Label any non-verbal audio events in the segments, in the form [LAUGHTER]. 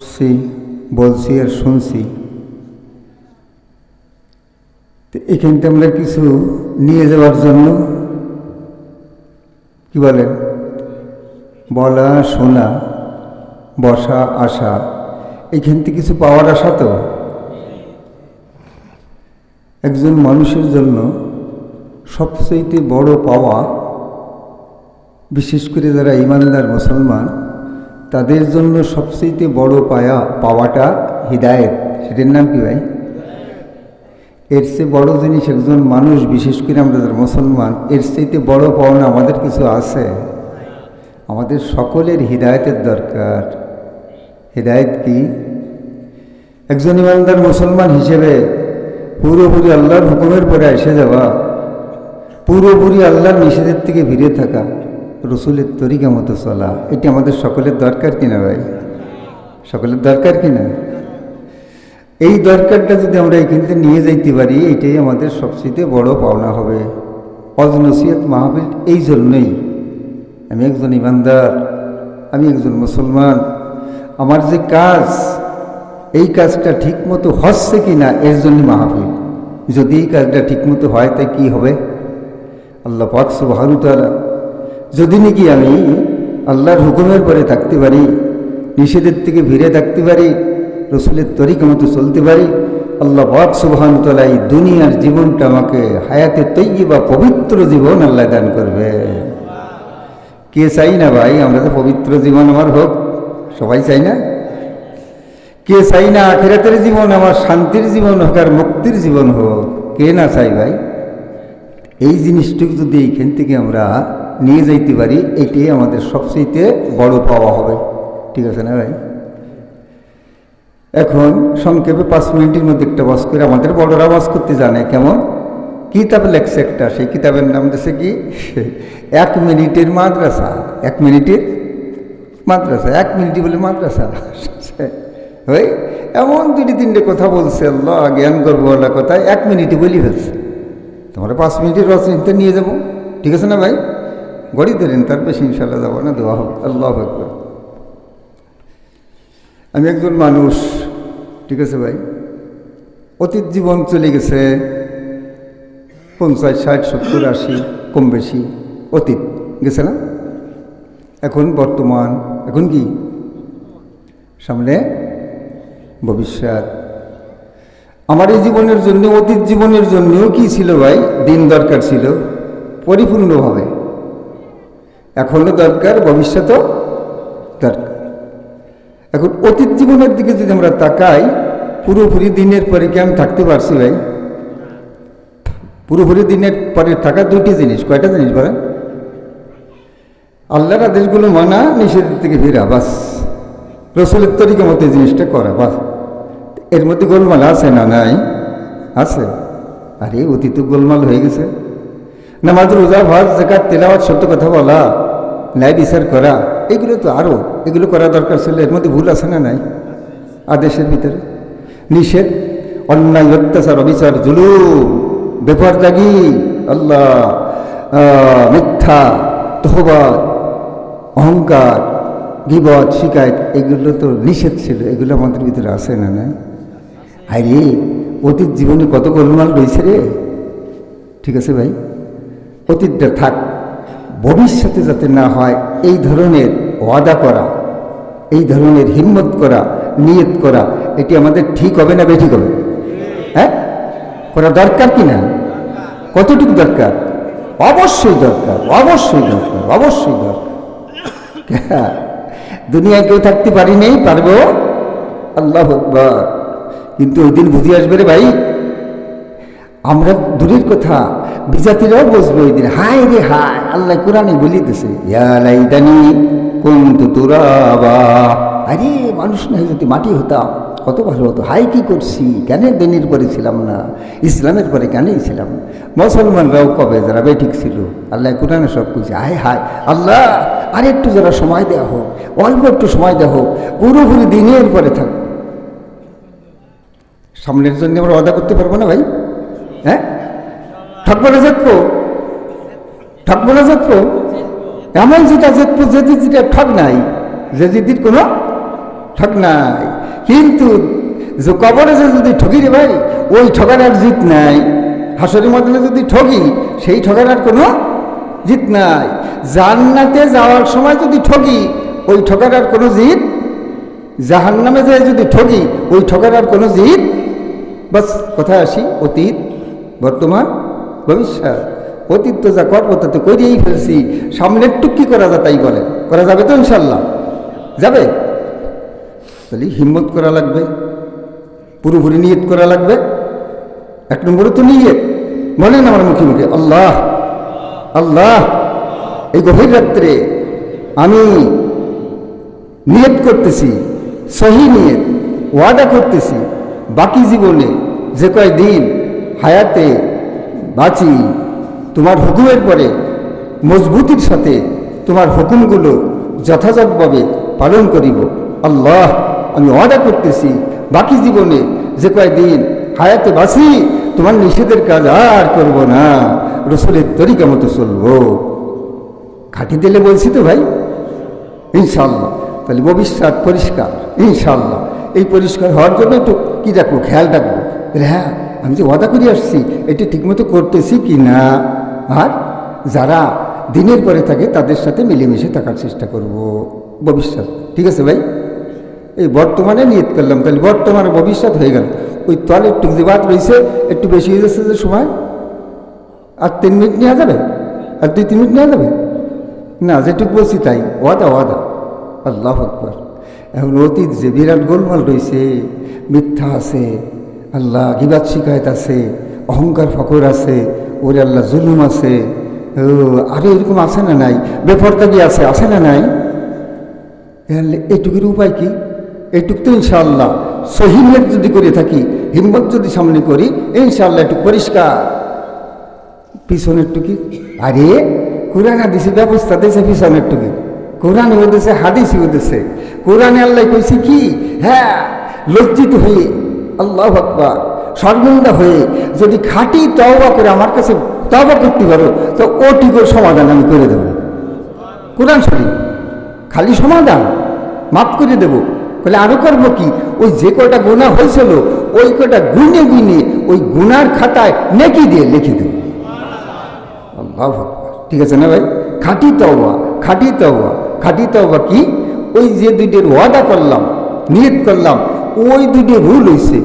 করছি, বলছি আর শুনছি। তো এখান থেকে আমরা কিছু নিয়ে যাওয়ার জন্য, কি বলেন? বলা, শোনা, বসা, আসা, এখান থেকে কিছু পাওয়ার আশা তো? একজন মানুষের জন্য সবচেয়ে বড় পাওয়া, বিশেষ করে যারা ইমানদার মুসলমান তাদের জন্য সবচেয়ে বড় পায়া, পাওয়াটা হৃদায়ত। সেটার নাম কি ভাই? এর চেয়ে বড় জিনিস একজন মানুষ, বিশেষ করে আমরা মুসলমান, এর চাইতে বড় পাওনা আমাদের কিছু আছে। আমাদের সকলের হৃদায়তের দরকার। হৃদায়ত কি? একজন ইমানদার মুসলমান হিসেবে পুরোপুরি আল্লাহর হুকুমের পরে এসে যাওয়া, পুরোপুরি আল্লাহর নিষেধের থেকে ভিড়ে থাকা রসুলের তরিকা মতো চলা, এটি আমাদের সকলের দরকার কিনা ভাই? সকলের দরকার কিনা? এই দরকারটা যদি আমরা এখানতে নিয়ে যাইতে পারি, এটাই আমাদের সবচেয়ে বড় পাওনা হবে। অজনসিয়ত মাহবিল এই জন্যই। আমি একজন ইমানদার, আমি একজন মুসলমান। আমার যে কাজ, এই কাজটা ঠিকমতো হচ্ছে কি না এর জন্য মাহফিল। যদি এই কাজটা ঠিকমতো হয়, তাই কি হবে? আল্লাহ পাক সুবাহানুতালা যদি নাকি আমি আল্লাহর হুকুমের পরে থাকতে পারি, নিষেধের থেকে ভিড়ে থাকতে পারি, রসুলের তরিকা মতো চলতে পারি, আল্লাহ পাক সুবাহানুতালা এই দুনিয়ার জীবনটা আমাকে হায়াতে তৈরি বা পবিত্র জীবন আল্লাহ দান করবে। কে চাই না ভাই? আমরা তো পবিত্র জীবন আমার হোক, সবাই চাই না? কে চাই না আখেরাতের জীবন, আমার শান্তির জীবন হোক আর মুক্তির জীবন হোক? কে না চাই ভাই? এই জিনিসটুকু যদি এইখান থেকে আমরা নিয়ে যাইতে পারি, এটাই আমাদের সবচেয়ে বড় পাওয়া হবে। ঠিক আছে না ভাই? এখন সংক্ষেপে পাঁচ মিনিটের মধ্যে একটা বাস করে আমাদের বড়রা বাস করতে জানে, কেমন? কিতাব লেখছে একটা, সেই কিতাবের নাম দিয়েছে কি? [LAUGHS] এক মিনিটের মাদ্রাসা। এক মিনিটের মাদ্রাসা, এক মিনিটই বলে মাদ্রাসা। [LAUGHS] ওই, এমন দুটি তিনটে কথা বলছে, আল্লাহ জ্ঞান আল্লাহ কথা, এক মিনিটে বলি ফেলছে। তোমরা পাঁচ মিনিটের রচনীতে নিয়ে যাব। ঠিক আছে না ভাই? গড়ি ধরেন তার বেশি ইনশাল্লাহ যাব না দেওয়া হবে। আল্লাহ একবার আমি একজন মানুষ, ঠিক আছে ভাই? অতীত জীবন চলে গেছে, পঞ্চাশ, ষাট, সত্তর, আশি, কম বেশি, অতীত গেছে না? এখন বর্তমান, এখন কি? সামনে ভবিষ্যৎ। আমার এই জীবনের জন্য, অতীত জীবনের জন্যও কি ছিল ভাই? দিন দরকার ছিল, পরিপূর্ণভাবে। এখনও দরকার, ভবিষ্যতও দরকার। এখন অতীত জীবনের দিকে যদি আমরা তাকাই, পুরোপুরি দিনের পরে কি আমি থাকতে পারছি ভাই? পুরোপুরি দিনের পরে থাকা দুইটি জিনিস, কয়টা জিনিস বলেন? আল্লাহর আদেশগুলো মানা, নিষেধের থেকে ফেরা, বাস। রসুলের তরিকা মতো জিনিসটা করা, বাস। এর মধ্যে গোলমাল আছে না নাই? আছে। আরে, অতীত গোলমাল হয়ে গেছে। না নামাজ, রোজা ভাত জাকাত তেলাওয়াত সত্য কথা বলা। ন্যায় বিচার করা, এগুলো তো আরও এগুলো করা দরকার ছিল, এর মধ্যে ভুল আছে না নাই? আদেশের ভিতরে। নিষেধ, অন্যায়, অত্যাচার, অবিচার জুলু জুলুম বেপরদাগি আল্লাহ মিথ্যা, তহবাদ, অহংকার, গিবত, শিকায়ত, এগুলো তো নিষেধ ছিল, এগুলো আমাদের ভিতরে আছে না না আরে, অতীত জীবনে কত গোলমাল রয়েছে রে? ঠিক আছে ভাই? অতীতটা থাক। ভবিষ্যতে যাতে না হয়, এই ধরনের ওয়াদা করা, এই ধরনের হিম্মত করা, নিয়ত করা, এটি আমাদের ঠিক হবে না বেঠিক হবে? হ্যাঁ? করা দরকার কি না? কতটুকু দরকার? অবশ্যই দরকার অবশ্যই দরকার অবশ্যই দরকার। দুনিয়ায় কেউ থাকতে পারি নেই, পারব? আল্লাহ কিন্তু ওই দিন বুঝে আসবে রে ভাই, আমরা দূরের কথা বিজাতিরাও বসবে ওই দিন। হায় রে হায়, আল্লাহ কোরআনে বলি দিছে ইয়ালাইদানি তুরাবা। আরে মানুষ নাই যদি মাটি হতাম, কত ভালো হতো। হাই কি করছি, কেন দিনের পরে ছিলাম না, ইসলামের পরে কেনই ছিলাম? মুসলমানরাও কবে যারা বেঠিক ছিল? আল্লাহ কোরআনে সব কিছু হায় হায়, আল্লাহ, আর একটু যারা সময় দেওয়া হোক, অল্প একটু সময় দেওয়া হোক, পুরোপুরি দিনের পরে থাক। সামনের জন্য আমরা অদা করতে পারব না ভাই? হ্যাঁ? ঠকবো না জেতবো ঠকবো এমন যেটা জেতবো যে যেটা ঠক নাই, যে জিদির কোনো ঠক নাই। কিন্তু যে কবরে যে যদি ঠকি রে ভাই, ওই ঠকার আর জিত নাই। হাসরের মধ্যে যদি ঠকি সেই ঠকার আর কোনো জিত নাই। জান্নাতে যাওয়ার সময় যদি ঠকি ওই ঠকার কোনো জিত জাহান নামে যায় যদি ঠকি ওই ঠকার কোনো জিত? বাস, কোথায় আসি? অতীত, বর্তমান? ভবিষ্যৎ অতীত তো যা করব তা তো করিয়েই ফেলছি। সামনের টুক কি করা যায় তাই বলেন করা যাবে তো ইনশাল্লাহ যাবে? তাহলে হিম্মত করা লাগবে। পুরোপুরি নিয়ত করা লাগবে। এক নম্বরে তো নিয়ত। বলেন আমার মুখে মুখে, আল্লাহ আল্লাহ, এই গভীর রাত্রে আমি নিয়ত করতেছি, সহি নিয়ত, ওয়াদা করতেছি। বাকি জীবনে যে কয় দিন হায়াতে বাঁচি। তোমার হুকুমের পরে, মজবুতির সাথে তোমার হুকুমগুলো যথাযথভাবে পালন করিব। আল্লাহ, আমি অর্ডার করতেছি, বাকি জীবনে যে কয় দিন হায়াতে বাঁচি, তোমার নিষেধের কাজ আর করব না। রসুলের তরিকা মতো চলবো। খাটি দিলে বলছি তো ভাই? ইনশাল্লাহ তাহলে ভবিষ্যৎ পরিষ্কার। ইনশাল্লাহ এই পরিষ্কার হওয়ার জন্য একটু কী রাখব খেয়াল রাখব। হ্যাঁ আমি যে ওয়াদা করে আসছি, এটা ঠিকমতো করতেছি কি না? আর যারা দিনের পরে থাকে, তাদের সাথে মিলেমিশে থাকার চেষ্টা করব। ভবিষ্যৎ, ঠিক আছে ভাই? এই বর্তমানে নিয়ত করলাম, তাহলে বর্তমানে ভবিষ্যৎ হয়ে গেল। ওই তলে একটু যে বাদ রয়েছে একটু বেশি হয়ে যাচ্ছে যে সময়। আর তিন মিনিট নেওয়া যাবে? আর দুই, তিন মিনিট নেওয়া যাবে? না, যেটুকু বলছি তাই। ওয়াদা ওয়াদা। আল্লাহ আকবর। এখন অতীত যে বিরাট গোলমাল রয়েছে মিথ্যা আছে আল্লাহ গিবাদ শিকায়ত আছে, অহংকার, ফকর আছে, ওরে আল্লাহ জুলুম আছে। ও আরও এরকম আছে না নাই? বেফরতাগি আছে আছে না নাই? এটুকুর উপায় কি? এটুক তো ইনশাআল্লাহ। সহিমত যদি করে থাকি, হিম্মত যদি সামনে করি, ইনশাআল্লাহ একটু পরিষ্কার। পিছনের টুকি আরে, কোরআন হাদিসে ব্যবস্থা দিয়েছে পিছনের টুকি কোরআন ওদেছে হাদিসি ওদেছে কোরআনে আল্লাহ কইছে কি? হ্যাঁ লজ্জিত হয়ে আল্লাহ আকবার। সর্বন্দা হয়ে যদি খাঁটি তওবা করে আমার কাছে তওবা করতে পারো, তো ওটিকুর সমাধান আমি করে দেবো। কোরআন শরীফ, খালি সমাধান? মাফ করে দেব। বলে আরও করব কি? ওই যে কটা গুণা হয়েছিল, ওই কটা গুনে গুনে ওই গুনার খাতায় নেকি দিয়ে লিখে দেব। আল্লাহ। ঠিক আছে না ভাই? খাঁটি তওবা খাঁটি তওবা। খাঁটি তওবা কি? ওই যে দুইটির ওয়াদা করলাম, নিয়ত করলাম ওই দুইটি ভুল হয়েছে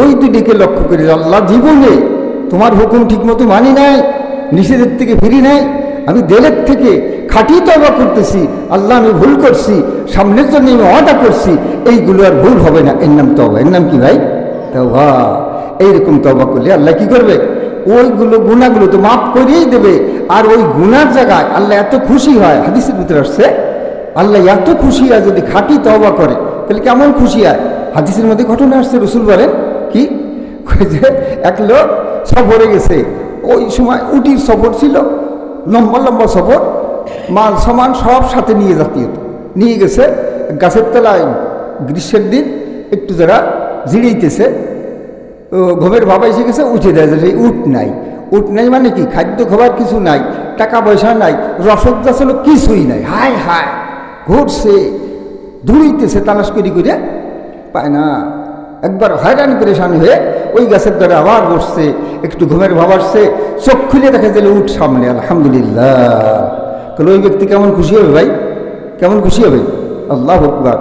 ওই দুটিকে লক্ষ্য করে আল্লাহ জীবনে তোমার হুকুম ঠিকমতো মানি নাই, নিষেধের থেকে ফিরি নাই, আমি দেলের থেকে খাঁটি তবা করতেছি, আল্লাহ আমি ভুল করছি, সামনের জন্য আমি ওয়াদা করছি, এইগুলো আর ভুল হবে না। এর নাম তবা এর নাম কি ভাই? তবা এইরকম তবা করলে আল্লাহ কি করবে? ওইগুলো গুণাগুলো তো মাফ করিয়েই দেবে। আর ওই গুনার জায়গায় আল্লাহ এত খুশি হয়। হাদিসের ভিতরে আসছে, আল্লাহ এত খুশি হয় যদি খাঁটি তবা করে, তাহলে কেমন খুশি হয়? হাদিসের মধ্যে ঘটনা আসছে, রসুল বলেন, কি? যে, এক লোক সফরে গেছে। ওই সময় উটির সফর ছিল, লম্বা লম্বা সফর, মাল সমান সব সাথে নিয়ে যাতে নিয়ে গেছে, গাছের তলায় গ্রীষ্মের দিন, একটু যারা জিড়িয়েতেছে ও ঘুমের বাবা এসে গেছে, উঠে দেয় যে উঠ নাই। উঠ নাই মানে কি? খাদ্য খাবার কিছু নাই টাকা পয়সা নাই রসদ ছিল কিছুই নাই। হায় হায়, ঘুরছে দৌড়িতেছে তালাশ করি করে পায় না। একবার হয়রানি পরেশানি হয়ে ওই গাছের দ্বারা আবার বসছে, একটু ঘুমের ভাব আসছে, চোখ খুলে দেখা গেলে উঠ সামনে, আলহামদুলিল্লাহ। তাহলে ওই ব্যক্তি কেমন খুশি হবে ভাই? কেমন খুশি হবে? আল্লাহ আকবার।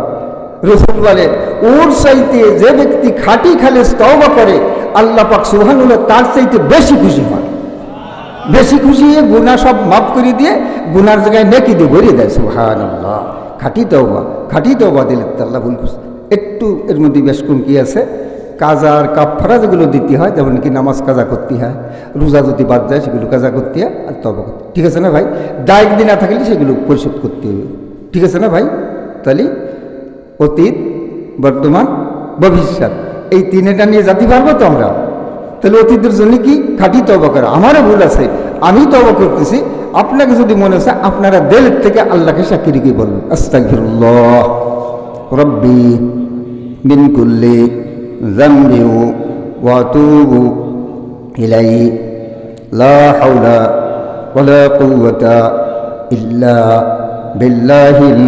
রসুল বলে, ওর চাইতে যে ব্যক্তি খাটি খালে স্তবা করে, আল্লাহ পাক সুহানুল্লাহ তার চাইতে বেশি খুশি হয়। বেশি খুশি হয়ে গুণা সব মাফ করে দিয়ে গুনার জায়গায় নেকি দিয়ে ভরিয়ে দেয় সুহান আল্লাহ খাটি তওবা খাটি তওবা দিলে তো আল্লাহ ভুল খুশি একটু এর মধ্যে বেশ কি আছে? কাজার কাপড়া যেগুলো দিতে হয়, যেমন কি নামাজ কাজা করতে হয়, রোজা যদি বাদ যায় সেগুলো কাজা করতে হয় আর তবা ঠিক আছে না ভাই? দায়িক দিন না থাকলে সেগুলো পরিশোধ করতে হবে। ঠিক আছে না ভাই? তাহলে অতীত, বর্তমান, ভবিষ্যৎ, এই তিনেটা নিয়ে যেতে পারব তো আমরা? তাহলে অতীতের জন্য কি? খাঁটি তবা করা। আমারও ভুল আছে। আমি তবা করতেছি। আপনাকে যদি মনে হচ্ছে আপনারা দেলের থেকে আল্লাহকে সাক্ষী রেখে বলবেন আস্তাগফিরুল্লাহ। মিন কুল্লি যামবি ওয়া আতুবু ইলাইহি লা হাওলা ওয়ালা কুওয়াতা ইল্লা বিল্লাহিল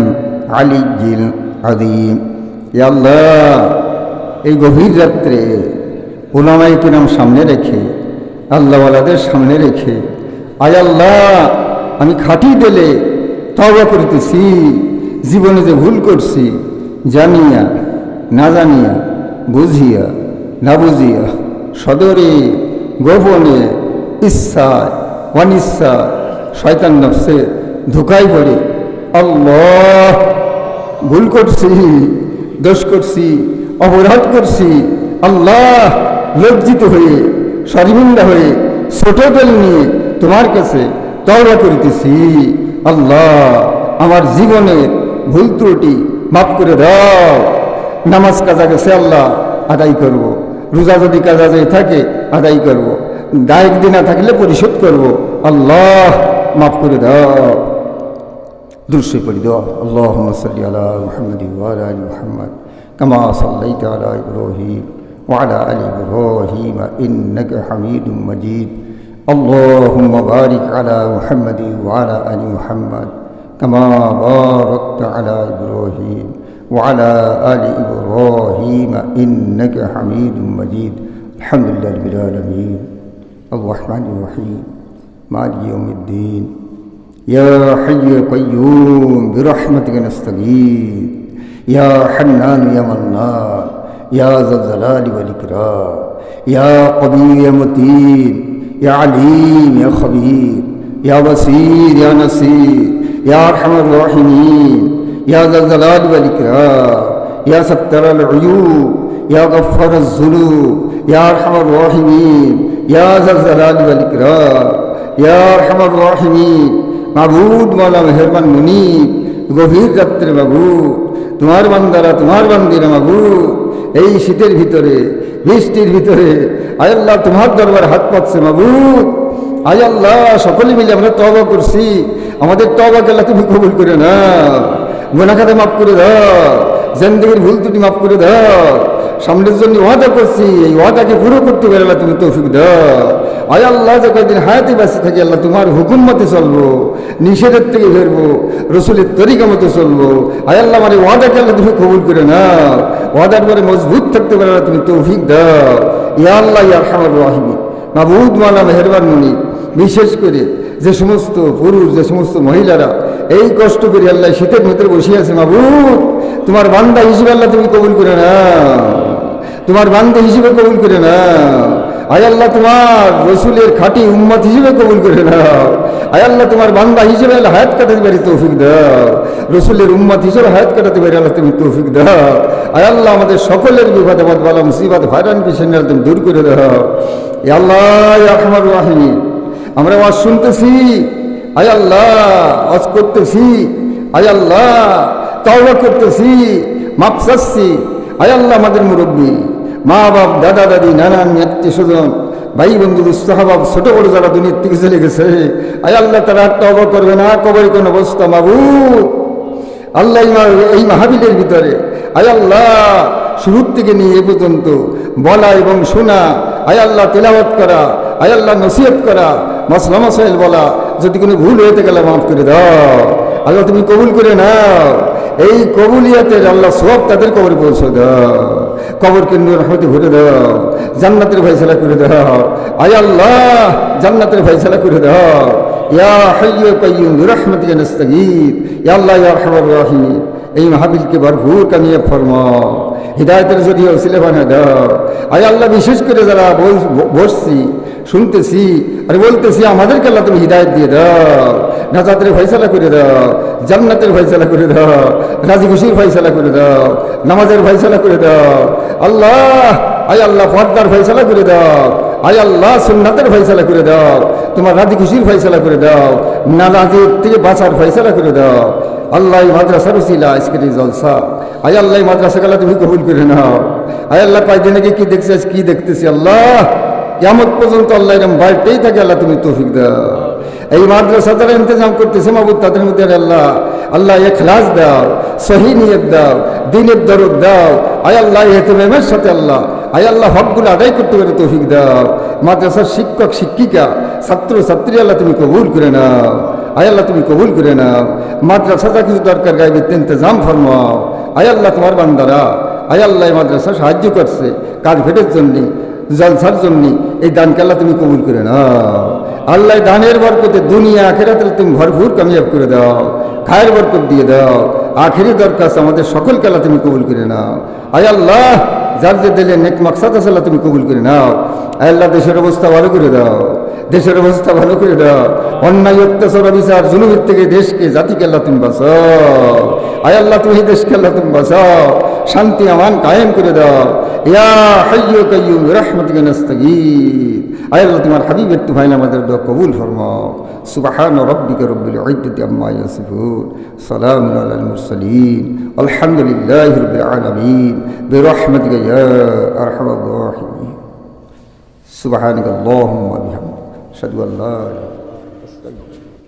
আলিয়্যিল আযীম। ইয়া আল্লাহ, এই গভীর রাত্রে ওলামাই কিরাম সামনে রেখে, আল্লাহওয়ালাদের সামনে রেখে, আয় আল্লাহ, আমি খাটি দিলে তবা করিতেছি, জীবনে যে ভুল করছি জানিয়া, না জানিয়া, বুঝিয়া, না বুঝিয়া, সদরে গোপনে ইচ্ছায় অনিচ্ছা, শয়তান নফসে ধোকায় পড়ে। আল্লাহ, ভুল করছি, দোষ করছি, অপরাধ করছি। আল্লাহ, লজ্জিত হয়ে শর্মিন্দা হয়ে ছোট দল নিয়ে তোমার কাছে তওবা করিতেছি। আল্লাহ, আমার জীবনের ভুল ত্রুটি মাফ করে দাও নামাজ কাজা গেছে আল্লাহ আদায় করব। রোজা যদি কাজা যায় থাকে আদায় করব। দায়ক দিনা থাকলে পরিশোধ করব। আল্লাহ মাফ করে দাও درس پڑی دعا اللهم صل على محمد وعلى ال محمد كما صليت على ابراهيم وعلى ال ابراهيم انك حميد مجيد اللهم بارك على محمد وعلى ال محمد كما باركت على إبراهيم وعلى آل إبراهيم إنك حميد مجيد. الحمد لله رب العالمين. الرحمن الرحيم. مالك يوم الدين. يا حي يا قيوم برحمتك نستغيث. يا حنان يا منان. يا ذا الجلال والإكرام. يا قوي يا متين. يا عليم يا خبير. يا بصير يا نصير. يا أرحم الراحمين يا ذا الجلال والإكرام يا ستر العيوب يا غفر الذنوب يا أرحم الراحمين يا ذا الجلال والإكرام يا أرحم الراحمين মাবুদ মালা মেহরবান মুনি গভীর রাত্রে বাবু তোমার বান্দারা তোমার বান্দিরা মাবুদ এই শীতের ভিতরে বৃষ্টির ভিতরে আয়াল্লাহ তোমার দরবার হাত পাচ্ছে মাবুদ আয়াল্লাহ সকলে মিলে আমরা তবা করছি আমাদের তবা গেলা তুমি কবুল করে না গোনাখাতে মাফ করে দাও। জেন্দিগির ভুল ত্রুটি মাফ করে দাও। সামনের জন্য ওয়াদা করছি, এই ওয়াদাকে পুরো করতে পারে আল্লাহ তুমি তৌফিক দাও। আয় আল্লাহ, যে কয়েকদিন হায়াতে বাঁচতে থাকি, আল্লাহ তোমার হুকুম মতে চলবো, নিষেধের থেকে ফেরবো রসুলের তরিকা মতো চলবো। আয় আল্লাহ মানে ওয়াদাকে আল্লাহ তুমি কবুল করে না ওয়াদার পরে মজবুত থাকতে পারে আল্লাহ তুমি তৌফিক দাও। ইয়া আল্লাহ, ইয়া রহমান। রাহিমি মাহবুদ মালা মেহরবান মুনি, বিশেষ করে যে সমস্ত পুরুষ, যে সমস্ত মহিলারা এই কষ্ট করে আল্লাহ শীতের ভিতরে বসে আছে মাহবুদ তোমার বান্দা হিসেবে আল্লাহ তুমি কবুল করে না তোমার বান্দা হিসেবে কবুল করে না আয় আল্লাহ তোমার রসুলের খাঁটি উম্মত হিসেবে কবুল করে নাও। আয় আল্লাহ তোমার বান্দা হিসেবে আল্লাহ হায়াত কাটাতে পারি তৌফিক দাও। রসুলের উম্মত হিসেবে হায়াত কাটাতে পারি আল্লাহ তুমি তৌফিক দাও। আয় আল্লাহ আমাদের সকলের বিপদে বাদ বালা মুসিবাদ ভাইরান পিছনে তুমি দূর করে দাও। আল্লাহ রহমান। রাহিনী আমরা ওয়াজ শুনতেছি। আয় আল্লাহ, ওয়াজ করতেছি। আয় আল্লাহ, তওবা করতেছি। মাপ চাচ্ছি। আয় আল্লাহ আমাদের মুরব্বী। মা বাপ, দাদা, দাদি নানান আত্মীয় স্বজন, ভাই, বন্ধু সাহাবাব ছোট, বড় যারা দুনিয়ার থেকে চলে গেছে, আয় আল্লাহ তারা তবা করবে না, কবরে কোন অবস্থা মাবু আল্লাহ এই মাহাবিলের ভিতরে, আয় আল্লাহ, শুরুর থেকে নিয়ে এ পর্যন্ত বলা এবং শোনা, আয় আল্লাহ তেলাওয়াত করা, আয় আল্লাহ নসিহত করা মাসলা মাসাইল বলা, যদি কোনো ভুল হয়ে গেলে মাফ করে দাও। আল্লাহ তুমি কবুল করে নাও। এই কবুলিয়াতের আল্লাহ সব তাদের কবরে পৌঁছে দাও। কবর কেন্দ্র রহমতে ভরে দাও। জান্নাতের ফয়সালা করে দাও। আয় আল্লাহ, জান্নাতের ফয়সালা করে দাও। ইয়া আল্লাহ ইয়া এই মাহফিলকে ভরপুর কামিয়ে ফরমাও। হৃদায়তের যদি ওসিলে বানা দাও। আয় আল্লাহ, বিশেষ করে যারা বসছি, শুনতেছি, আর বলতেছি, আমাদেরকে আল্লাহ তুমি হৃদায়ত দিয়ে দাও, নাজাতের ফয়সালা করে দাও, জান্নাতের ফয়সালা করে দাও, রাজি খুশির ফয়সালা করে দাও, নামাজের ফয়সালা করে দাও, আল্লাহ, আয় আল্লাহ, পর্দার ফয়সালা করে দাও, আয় আল্লাহ, সুন্নাতের ফয়সালা করে দাও, তোমার রাজি খুশির ফয়সালা করে দাও না রাজির থেকে বাঁচার ফয়সালা করে দাও, আল্লাহ মাদ্রাসার জলসা আয় আল্লাহ মাদ্রাসা গেলা তুমি কবুল করে নাও। আয় আল্লাহ কয়েকদিন আগে কি দেখছি, আজ কি দেখতেছি? আল্লাহ কেমন পর্যন্ত আল্লাহ এরম বাড়তেই থাকে, আল্লাহ তুমি তৌফিক দাও। এই মাদ্রাসা যারা ইন্তজাম করতেছে মাবুদ তাদের মধ্যে আল্লাহ আল্লাহ এখলাস দাও, সহি নিয়ত দাও, দিনের দরদ দাও। আয় আল্লাহ এহতেমের সাথে আল্লাহ, আয় আল্লাহ, হকগুলো আদায় করতে পারে, তৌফিক দাও। মাদ্রাসার শিক্ষক, শিক্ষিকা, ছাত্র, ছাত্রী, আল্লাহ তুমি কবুল করে নাও। আয় আল্লাহ, তুমি কবুল করে নাও। মাদ্রাসা যা কিছু দরকার গাইবে ইন্তজাম ফরমাও। আয় আল্লাহ তোমার বান্দারা, আয় আল্লাহ মাদ্রাসা সাহায্য করছে, কাজ ভেটের জন্যে, জলসার জন্য, এই দানকে আল্লাহ তুমি কবুল করে নাও। আল্লাহ দানের বরকতে দুনিয়া আখেরাতে তুমি ভরপুর কামিয়াব করে দাও, খায়ের বরকত দিয়ে দাও, আখেরি দরকার আমাদের সকলকে আল্লাহ তুমি কবুল করে নাও। আয় আল্লাহ, যার যে দিলে নেক মাকসাদ আছে আল্লাহ তুমি কবুল করে নাও। আয় আল্লাহ, দেশের অবস্থা ভালো করে দাও, দেশের অবস্থা ভালো করে দাও। অন্যায়, অত্যাচার বিচার জুলুমের থেকে দেশকে, জাতিকে আল্লাহ তুমি বাঁচাও। আয় আল্লাহ, তুমি দেশকে আল্লাহ তুমি বাঁচাও, শান্তি আমান কায়েম করে দাও। ইয়া হাইয়ু কাইয়ুম রাহমাতিকা নাস্তাগীর আয় আল্লাহ, তোমার হাবিবের তুফাইন আমাদের দোয়া কবুল ফরমাও। সুবহান রাব্বিকা রব্বিল ইজ্জতি আম্মা ইয়াসিফুন। সালামুন আলাল মুরসালিন। আলহামদুলিল্লাহি রাব্বিল আলামিন। বিরহমাতিকা ইয়া আরহামার রাহিমিন। সুবহানাকা আল্লাহুম্মা বিহামদিকা। আশহাদু আন লা ইলাহা